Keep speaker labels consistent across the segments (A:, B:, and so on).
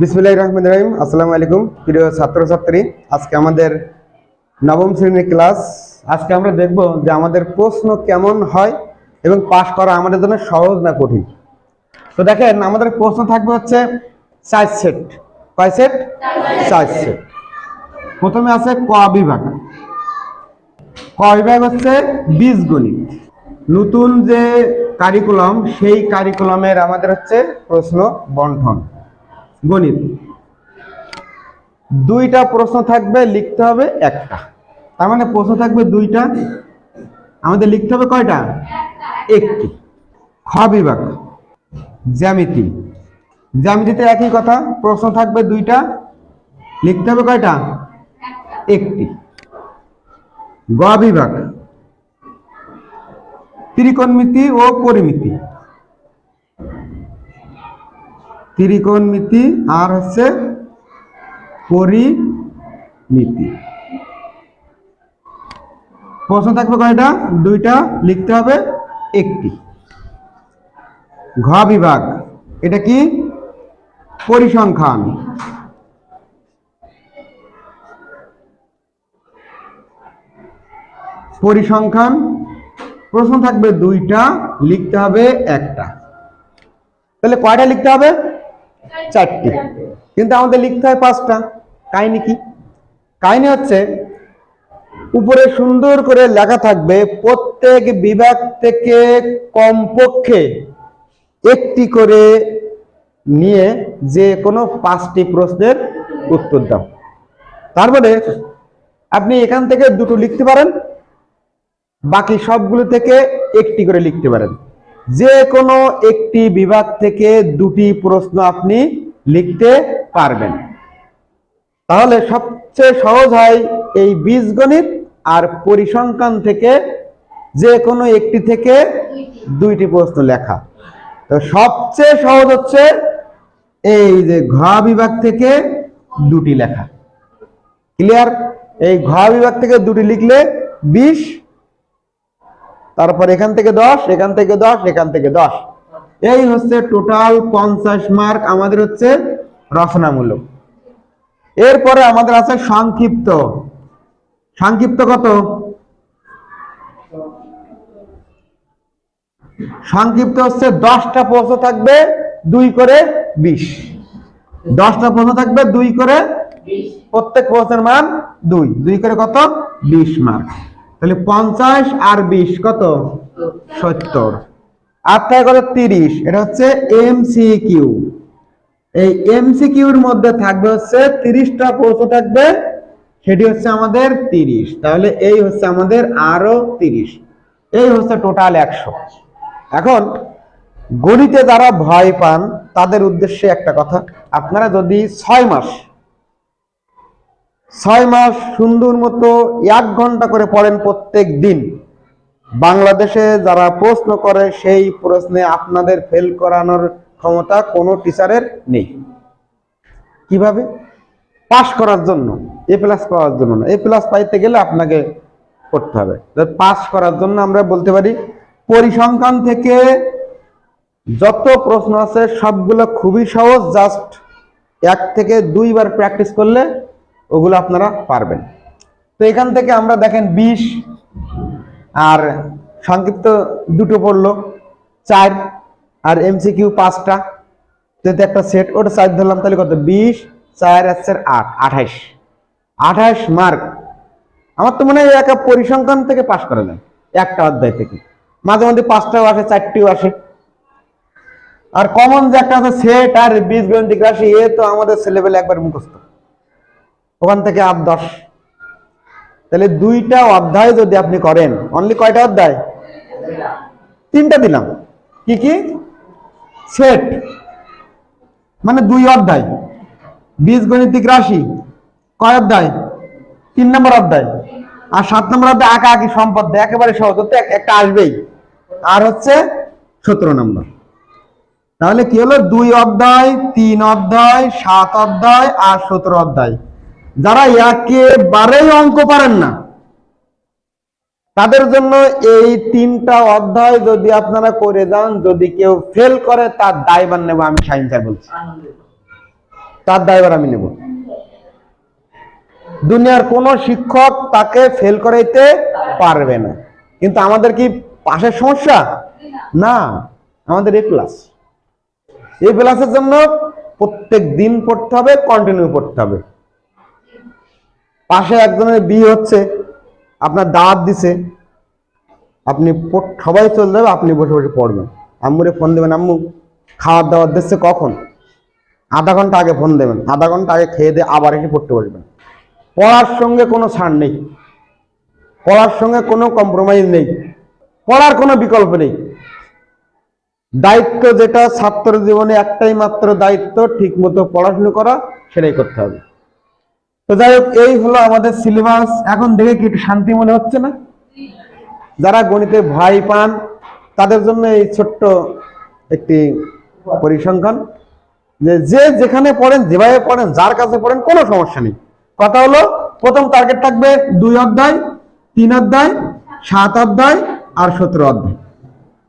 A: বিসমুল্লাহ রহমান রহিম। আসসালামু আলাইকুম, প্রিয় ছাত্রছাত্রী। আজকে আমাদের নবম শ্রেণির ক্লাস। আজকে আমরা দেখব যে আমাদের প্রশ্ন কেমন হয় এবং পাশ করা আমাদের জন্য সহজ না কঠিন। তো দেখেন, আমাদের প্রশ্ন থাকবে হচ্ছে চার সেট। কয় সেট? চার সেট। প্রথমে আছে ক বিভাগ। ক বিভাগ হচ্ছে বীজগণিত। নতুন যে কারিকুলাম সেই কারিকুলামের আমাদের হচ্ছে প্রশ্ন বন্টন। গণিত। দুইটা প্রশ্ন থাকবে, লিখতে হবে একটা। তার মানে প্রশ্ন থাকবে দুইটা। আমাদের লিখতে হবে কয়টা? একটি। খ বিভাগ। জ্যামিতি। জ্যামিতিতে একই কথা, প্রশ্ন থাকবে দুইটা। লিখতে হবে কয়টা? একটি। গ বিভাগ। ত্রিকোণমিতি ও পরিমিতি। ত্রিকোণমিতি আর হচ্ছে পরিমিতি। প্রশ্ন থাকবে কয়টা? দুইটা লিখতে হবে একটি। ঘ বিভাগ, এটা কি? পরিসংখ্যান। পরিসংখ্যান, প্রশ্ন থাকবে দুইটা, লিখতে হবে একটা। তাহলে কয়টা লিখতে হবে? চারটি। কিন্তু আমাদের লিখতে হয় পাঁচটা। কাহিনী কি? কাহিনী হচ্ছে, উপরে সুন্দর করে লেখা থাকবে, প্রত্যেক বিভাগ থেকে কমপক্ষে একটি করে নিয়ে যে কোনো পাঁচটি প্রশ্নের উত্তর দাও। তারপরে আপনি এখান থেকে দুটো লিখতে পারেন, বাকি সবগুলো থেকে একটি করে লিখতে পারেন। যে কোনো একটি বিভাগ থেকে দুটি প্রশ্ন আপনি লিখতে পারবেন। তাহলে সবচেয়ে সহজ হয় এই বীজগণিত আর পরিসংখ্যান থেকে যে কোনো একটি থেকে দুইটি প্রশ্ন লেখা। তো সবচেয়ে সহজ হচ্ছে এই যে ঘ বিভাগ থেকে দুটি লেখা। ক্লিয়ার? এই ঘ বিভাগ থেকে দুটি লিখলে বিশ তারপর এখান থেকে দশ, এখান থেকে দশ, এখান থেকে দশ। এই হচ্ছে টোটাল পঞ্চাশ মার্ক আমাদের হচ্ছে রচনামূলক। এরপরে আমাদের আছে সংক্ষিপ্ত। সংক্ষিপ্ত কত? সংক্ষিপ্ত হচ্ছে দশটা প্রশ্ন থাকবে, দুই করে বিশ। দশটা প্রশ্ন থাকবে, দুই করে প্রত্যেক প্রশ্নের মান দুই। দুই করে কত? বিশ মার্ক তাহলে পঞ্চাশ আর বিশ কত? সত্তর। আর থাকে কত তিরিশ, এটা হচ্ছে এমসিকিউ এই এমসিকিউর মধ্যে থাকবে হচ্ছে তিরিশটা প্রশ্ন থাকবে, সেটি হচ্ছে আমাদের তিরিশ। তাহলে এই হচ্ছে আমাদের আরও তিরিশ। এই হচ্ছে টোটাল একশো। এখন গণিতে যারা ভয় পান, তাদের উদ্দেশ্যে একটা কথা, আপনারা যদি ছয় মাস ছয় মাস সুন্দর মতো এক ঘণ্টা করে পড়েন প্রত্যেক দিন। বাংলাদেশে যারা প্রশ্ন করে, সেই প্রশ্নে আপনাদের ফেল করানোর ক্ষমতা কোনো টিচারের নেই। কীভাবে? পাশ করার জন্য এ প্লাস পাওয়ার জন্য। না এ প্লাস পাইতে গেলে আপনাকে করতে হবে। পাস করার জন্য আমরা বলতে পারি, পরিসংখ্যান থেকে যত প্রশ্ন আছে, সবগুলো খুবই সহজ। জাস্ট এক থেকে দুইবার প্র্যাকটিস করলে ওগুলো আপনারা পারবেন। তো এখান থেকে আমরা দেখেন বিশ, আর সংক্ষিপ্ত দুটো পড়ল, চার, আর এমসিকিউ পাঁচটা। যদি একটা সেট ওটা চার ধরলাম, তাহলে কত? বিশ, চার আসছে আট, আঠাইশ। আঠাইশ মার্ক আমার তো মনে হয় একা পরিসংখ্যান থেকে পাশ করা যায়, একটা অধ্যায় থেকে। মাঝে মধ্যে পাঁচটাও আসে, চারটিও আসে। আর কমন যে একটা আছে সেট আর বীজগণিতিক রাশি, এ তো আমাদের ছেলেবেলে একবার মুখস্থ। ওখান থেকে আট দশ। তাহলে দুইটা অধ্যায় যদি আপনি করেন অনলি কয়টা অধ্যায়? তিনটা দিলাম। কি কি? সেট। মানে দুই অধ্যায়। বীজগণিতিক রাশি, কয় অধ্যায়? তিন নম্বর অধ্যায়। আর সাত নম্বর অধ্যায় আঁকা আঁকি সম্পদ দেয় একেবারে সহজ একটা আসবেই। আর হচ্ছে সতেরো নম্বর। তাহলে কি হলো? দুই অধ্যায়, তিন অধ্যায়, সাত অধ্যায় আর সতেরো অধ্যায়। যারা একেবারেই অঙ্ক পারেন না, তাদের জন্য এই তিনটা অধ্যায় যদি আপনারা করে যান, যদি কেউ ফেল করে, তার দায়বার নেব আমি সাইন্সার বলছি। তার দায়ভার আমি নেব। দুনিয়ার কোন শিক্ষক তাকে ফেল করাইতে পারবে না। কিন্তু আমাদের কি পাশের সমস্যা? না, আমাদের এ প্লাস এই প্লাসের জন্য প্রত্যেক দিন পড়তে হবে কন্টিনিউ পড়তে হবে। পাশে একজনের বিয়ে হচ্ছে, আপনার দাওয়াত দিছে, আপনি সবাই চলে যাবে, আপনি বসে বসে পড়বেন। আম্মুরে ফোন দেবেন, আম্মু, খাওয়ার দাওয়ার দিচ্ছে কখন? আধা ঘণ্টা আগে ফোন দেবেন, আধা ঘণ্টা আগে খেয়ে দিয়ে আবার এসে পড়তে বসবেন। পড়ার সঙ্গে কোনো ছাড় নেই, পড়ার সঙ্গে কোনো কম্প্রোমাইজ নেই, পড়ার কোনো বিকল্প নেই। দায়িত্ব যেটা, ছাত্র জীবনে একটাই মাত্র দায়িত্ব ঠিক মতো পড়াশুনো করা, সেটাই করতে হবে। তো যাই হোক, এই হলো আমাদের সিলেবাস এখন দেখে কি একটু শান্তি মনে হচ্ছে না? যারা গণিতে ভয় পান, তাদের জন্য এই ছোট্ট একটি পরিসংখ্যান, যে যে যেখানে পড়েন, যেভাবে পড়েন, যার কাছে পড়েন, কোনো সমস্যা নেই। কথা হলো, প্রথম টার্গেট থাকবে দুই অধ্যায়, তিন অধ্যায়, সাত অধ্যায় আর সতেরো অধ্যায়।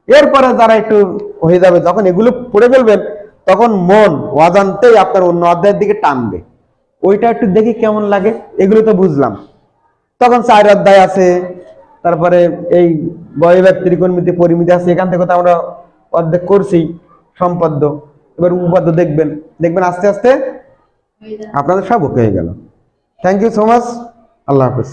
A: এরপরে যারা একটু হয়ে যাবে, যখন এগুলো পড়ে ফেলবেন, তখন মন অজান্তেই আপনার অন্য অধ্যায়ের দিকে টানবে। ওইটা একটু দেখি কেমন লাগে, এগুলো তো বুঝলাম। তখন চার অধ্যায় আছে, তারপরে এই বয়বাগ ত্রিকোণমিতি, পরিমিতি আছে, এখান থেকে তো আমরা অর্ধেক করছি সম্পাদ্য। এবার উপাদ্য দেখবেন দেখবেন আস্তে আস্তে আপনাদের সব ওকে হয়ে গেল। থ্যাংক ইউ সো মাচ আল্লাহ হাফিজ।